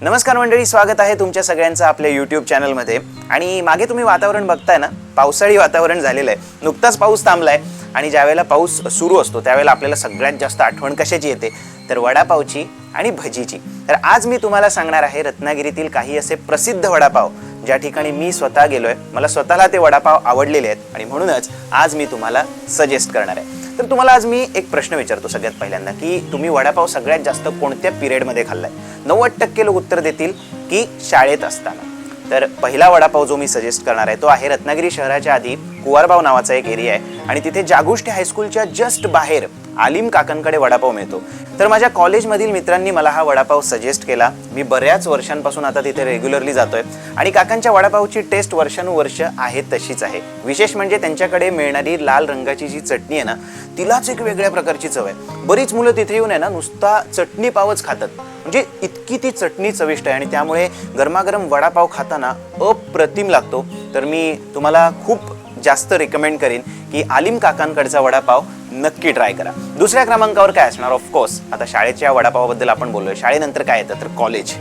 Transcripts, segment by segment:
नमस्कार मंडळी स्वागत आहे तुमच्या सगळ्यांचं आपल्या यूट्यूब चॅनलमध्ये आणि मागे तुम्ही वातावरण बघताय ना पावसाळी वातावरण झालेलं आहे. नुकताच पाऊस थांबलाय आणि ज्यावेळेला पाऊस सुरू असतो त्यावेळेला आपल्याला सगळ्यात जास्त आठवण कशाची येते? तर वडापावची आणि भजीची. तर आज मी तुम्हाला सांगणार आहे रत्नागिरीतील काही असे प्रसिद्ध वडापाव. ज्या ठिकाणी मी स्वतः गेलोय मला स्वतःला ते वडापाव आवडलेले आहेत आणि म्हणूनच आज मी तुम्हाला सजेस्ट करणार आहे. तर तुम्हाला आज मी एक प्रश्न विचारतो सगळ्यात पहिल्यांदा की तुम्ही वडापाव सगळ्यात जास्त कोणत्या पिरियडमध्ये खाल्लाय? नव्वद टक्के लोक उत्तर देतील की शाळेत असताना. तर पहिला वडापाव जो मी सजेस्ट करणार आहे तो आहे रत्नागिरी शहराच्या आधी कुवारबाव नावाचा एक एरिया आहे आणि तिथे जागुष्टी हायस्कूलच्या जस्ट बाहेर आलिम काकांकडे वडापाव मिळतो. तर माझ्या कॉलेजमधील मित्रांनी मला हा वडापाव सजेस्ट केला. मी बऱ्याच वर्षांपासून आता तिथे रेग्युलरली जातोय. आणि काकांच्या वडापावची टेस्ट वर्षानुवर्ष आहे तशीच आहे. विशेष म्हणजे त्यांच्याकडे मिळणारी लाल रंगाची जी चटणी आहे ना तिलाच एक वेगळ्या प्रकारची चव आहे. बरीच मुलं तिथे येऊन आहे ना नुसता चटणी पावच खातात. म्हणजे इतकी ती चटणी चविष्ट आहे आणि त्यामुळे गरमागरम वडापाव खाताना अप्रतिम लागतो. तर मी तुम्हाला खूप जास्त रिकमेंड करीन की आलिम काकांकडचा वडापाव नक्की ट्राय करा. दुसऱ्या क्रमांकावर काय असणार? ऑफकोर्स आता शाळेच्या वडापावाबद्दल आपण बोललोय. शाळेनंतर काय येतं? तर कॉलेज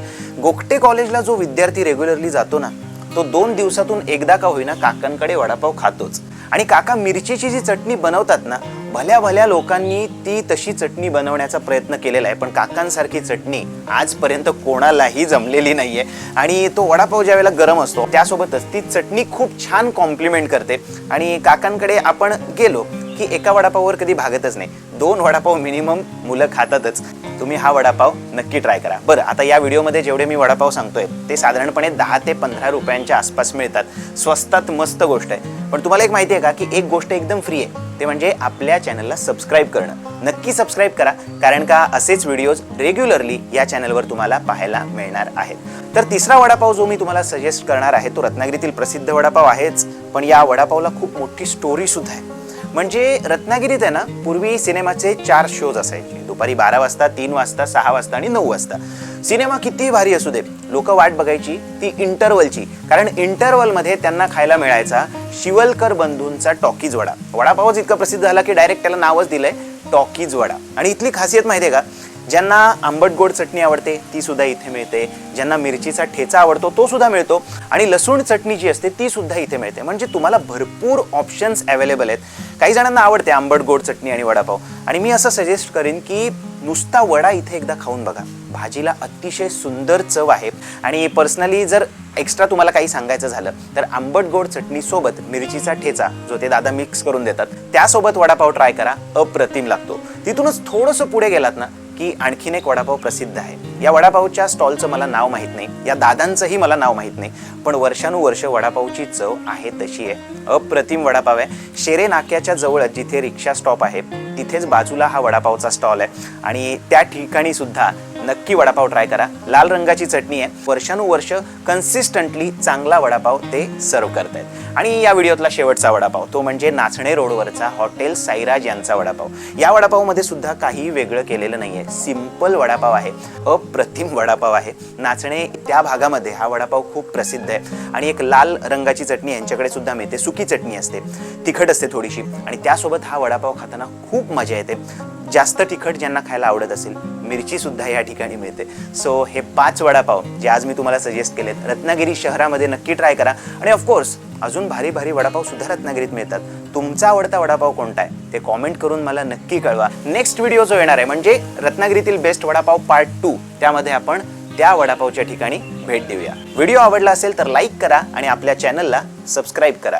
गोगटे कॉलेजला जो विद्यार्थी रेग्युलरली जातो ना तो दोन दिवसातून एकदा का होईना काकांकडे वडापाव खातोच. आणि काका मिरचीची जी चटणी बनवतात ना भल्या भल्या लोकांनी ती तशी चटणी बनवण्याचा प्रयत्न केलेला आहे. पण काकांसारखी चटणी आजपर्यंत कोणालाही जमलेली नाही आहे आणि तो वडापाव ज्या वेळेला गरम असतो त्यासोबतच ती चटणी खूप छान कॉम्प्लिमेंट करते. आणि काकांकडे आपण गेलो की एका वडापाववर कधी भागतच नाही. दोन वडापाव मिनिमम मुलं खातातच. तुम्ही हा वडापाव नक्की ट्राय करा. बरं आता या व्हिडिओमध्ये जेवढे मी वडापाव सांगतोय ते साधारणपणे दहा ते पंधरा रुपयांच्या आसपास मिळतात. स्वस्तात मस्त गोष्ट आहे. पण तुम्हाला एक माहिती आहे का की एक गोष्ट एकदम फ्री आहे. ते म्हणजे आपल्या चॅनलला सबस्क्राईब करणं. नक्की सबस्क्राईब करा कारण का असेच व्हिडिओज रेग्युलरली या चॅनलवर तुम्हाला पाहायला मिळणार आहेत. तर तिसरा वडापाव जो मी तुम्हाला सजेस्ट करणार आहे तो रत्नागिरीतील प्रसिद्ध वडापाव आहेच. पण या वडापावला खूप मोठी स्टोरीसुद्धा आहे. म्हणजे रत्नागिरीत आहे ना पूर्वी सिनेमाचे चार शोज असायचे. दुपारी बारा वाजता तीन वाजता सहा वाजता आणि नऊ वाजता. सिनेमा किती भारी असू दे. लोक वाट बघायची ती इंटरवलची कारण इंटरवलमध्ये त्यांना खायला मिळायचा शिवलकर बंधूंचा टॉकीज वडा. वडापावच इतका प्रसिद्ध झाला की डायरेक्ट त्याला नावच दिलंय टॉकीज वडा. आणि इथली खासियत माहिती आहे का? ज्यांना आंबट गोड चटणी आवडते ती सुद्धा इथे मिळते. ज्यांना मिरचीचा ठेचा आवडतो तो सुद्धा मिळतो. आणि लसूण चटणी जी असते ती सुद्धा इथे मिळते. म्हणजे तुम्हाला भरपूर ऑप्शन्स अवेलेबल आहेत. काही जणांना आवडते आंबट गोड चटणी आणि वडापाव. आणि मी असं सजेस्ट करीन की नुसता वडा इथे एकदा खाऊन बघा. भाजीला अतिशय सुंदर चव आहे. आणि पर्सनली जर एक्स्ट्रा तुम्हाला काही सांगायचं झालं तर आंबट गोड चटणीसोबत मिरचीचा ठेचा जो ते दादा मिक्स करून देतात त्यासोबत वडापाव ट्राय करा. अप्रतिम लागतो. तिथूनच थोडंसं पुढे गेलात ना की आणखीन एक वडापाव प्रसिद्ध आहे. या वडापावच्या स्टॉलचं मला नाव माहीत नाही. या दादांचंही मला नाव माहीत नाही. पण वर्षानुवर्ष वडापावची चव आहे तशी आहे. अप्रतिम वडापाव आहे. शेरे नाक्याच्या जवळच जिथे रिक्षा स्टॉप आहे तिथेच बाजूला हा वडापावचा स्टॉल आहे. आणि त्या ठिकाणी सुद्धा नक्की वडापाव ट्राय करा. लाल रंगाची चटणी आहे. वर्षानुवर्ष कन्सिस्टंटली चांगला वडापाव ते सर्व करत आहेत आणि या व्हिडिओतला शेवटचा वडापाव तो म्हणजे नाचणे रोडवरचा हॉटेल साईराज यांचा वडापाव. या वडापावमध्ये सुद्धा काही वेगळं केलेलं नाही आहे सिंपल वडापाव आहे. अप्रतिम वडापाव आहे. नाचणे त्या भागामध्ये हा वडापाव खूप प्रसिद्ध आहे. आणि एक लाल रंगाची चटणी यांच्याकडे सुद्धा मिळते. सुकी चटणी असते. तिखट असते थोडीशी. आणि त्यासोबत हा वडापाव खाताना खूप मजा येते. जास्त तिखट ज्यांना खायला आवडत असेल मिरची सुद्धा या ठिकाणी मिळते. सो हे पाच वडापाव जे आज मी तुम्हाला सजेस्ट केलेत रत्नागिरी शहरामध्ये नक्की ट्राय करा. आणि ऑफकोर्स अजून भारी भारी वडापाव सुद्धा रत्नागिरीत मिळतात. तुमचा आवडता वडापाव कोणता आहे? ते कॉमेंट करून मला नक्की कळवा. नेक्स्ट व्हिडिओ जो येणार आहे म्हणजे रत्नागिरीतील बेस्ट वडापाव पार्ट टू त्यामध्ये आपण त्या वडापावच्या ठिकाणी भेट देऊया. व्हिडिओ आवडला असेल तर लाईक करा आणि आपल्या चॅनलला सबस्क्राईब करा.